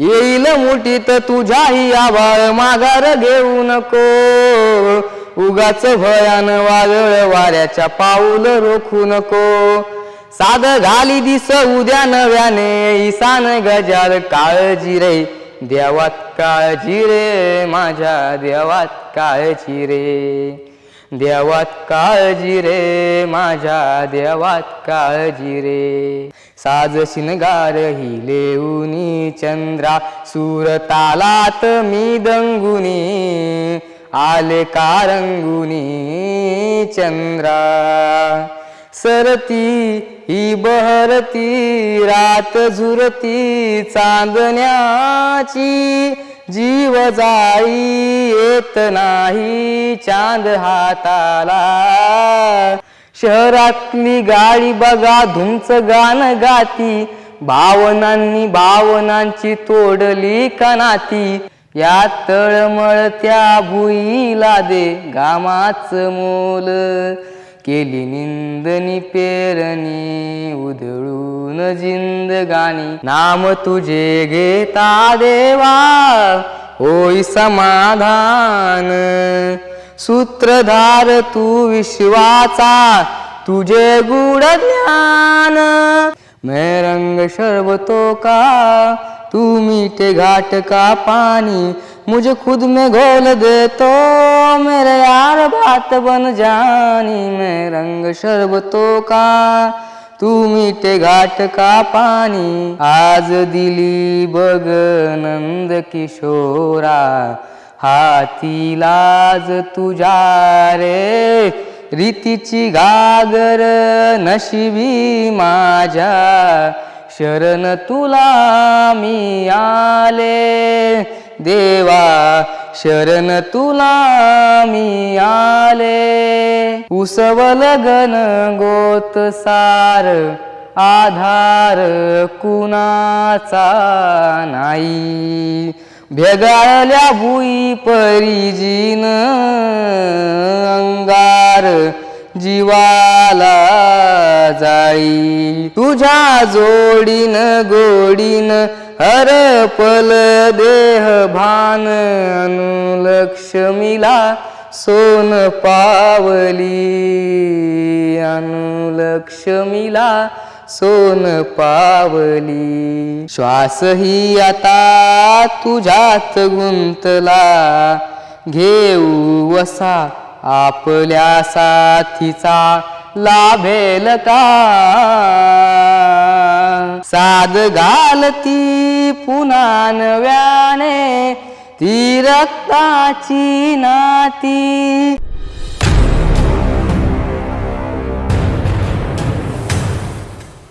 येईल मुठीत तुझ्याही आभाळ माघार घेऊ नको. उगाच भयान वादळ वाऱ्याच्या पाऊल रोखू नको. साध घाली दिस उद्या नव्याने ईसान गजाल काळजी रे. देवात काळजी रे माझ्या देवात काळजी रे. देवात काळजी रे माझ्या देवात काळजी रे. साज शिनगार हिले उनी चंद्रा सूर तालात मी दंगुनी आले कारंगुनी चंद्रा. सरती ही बहरती रात झुरती चांदण्याची जीव जाई येत नाही चांद हाताला. शहरातली गाडी बघा धुमच गाण गाती. भावनांनी भावनांची तोडली कनाती या तळमळत्या भुईला दे घामाच मोल. केली निंदनी पेरणी उधळून जिंदगानी नाम तुझे घेता देवा होई समाधान. सूत्रधार तू विश्वाचा तुझे गुड ज्ञान. मैं रंग शरबतो का तू मीठे घाट का पानी मुझे खुद में घोल दे तो मेरे यार बात बन जानी मैं रंग शरबतो का। तू मीठे घाट का पानी आज दिली बग नंद किशोरा। हाती लाज तुझ्या रे रीतीची घागर नशिबी माझ्या। शरण तुला मी आले देवा शरण तुला मी आले. उसवल गण गोत सार आधार कुणाचा नाही. भेगाळल्या भुई परिजीन अंगार जीवाला जाई तुझ्या जोडीन गोडीन हरपल देह भान अनुलक्ष्मीला सोन पावली अनुलक्ष्मीला सोन पावली. श्वासही आता तुझ्यात गुंतला घेऊ वसा आपल्या साथीचा लाभेल का? साध घालती पुन्हा नव्याने ती रक्ताची नाती.